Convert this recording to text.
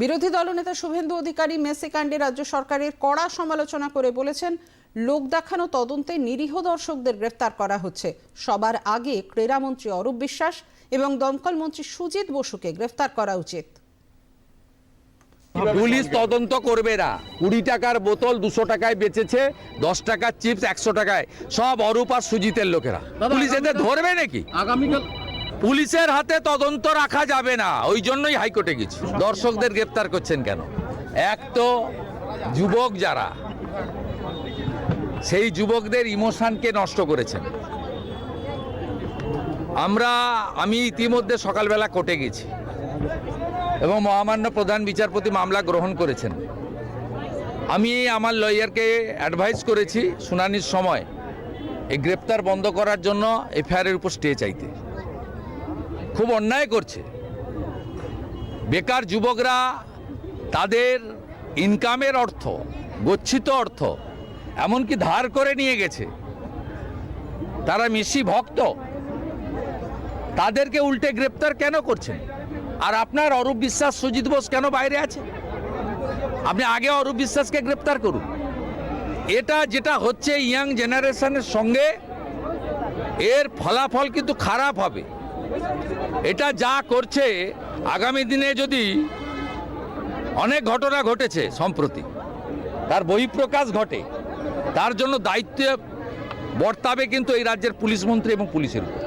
বিরোধী দলনেতা শুভেন্দু অধিকারী মেসি কাণ্ডে রাজ্য সরকারের কড়া সমালোচনা করে বলেছেন লোক দেখানো তদন্তে নিরীহ দর্শকদের গ্রেফতার করা হচ্ছে। সবার আগে ক্রীড়ামন্ত্রী অরূপ বিশ্বাস এবং দমকল মন্ত্রী সুজিত বসুকে গ্রেফতার করা উচিত। পুলিশ তদন্ত করবে না। কুড়ি টাকার বোতল দুশো টাকায় বেচেছে দশ টাকার চিপস একশো টাকায়। সব অরূপ আর সুজিতের লোকেরা। পুলিশ এদের ধরবে নাকি? আগামীকাল পুলিশের হাতে তদন্ত রাখা যাবে না। ওই জন্যই হাইকোর্টে গেছি। দর্শকদের গ্রেপ্তার করছেন কেন? এক তো যুবক যারা, সেই যুবকদের ইমোশনকে নষ্ট করেছেন। আমরা, আমি ইতিমধ্যে সকালবেলা কোর্টে গেছি এবং মহামান্য প্রধান বিচারপতি মামলা গ্রহণ করেছেন। আমি আমার লয়ারকে অ্যাডভাইস করেছি, শুনানির সময়। এই গ্রেপ্তার বন্ধ করার জন্য এফআইআরের উপর স্টে চাইতে। খুব অন্যায় করছে। বেকার যুবকরা তাদের ইনকামের অর্থ, গচ্ছিত অর্থ, এমনকি ধার করে নিয়ে গেছে। তারা মিশি ভক্ত। তাদেরকে উল্টে গ্রেপ্তার কেন করছেন? আর আপনার অরূপ বিশ্বাস সুজিত বোস কেন বাইরে আছে? আপনি আগে অরূপ বিশ্বাসকে গ্রেপ্তার করুন। এটা যেটা হচ্ছে ইয়াং জেনারেশনের সঙ্গে এর ফলাফল কিন্তু খারাপ হবে। এটা যা করছে, আগামী দিনে যদি অনেক ঘটনা ঘটেছে সম্প্রতি, তার বহিঃপ্রকাশ ঘটে, তার জন্য দায়িত্ব বর্তাবে কিন্তু এই রাজ্যের পুলিশ মন্ত্রী এবং পুলিশের উপর।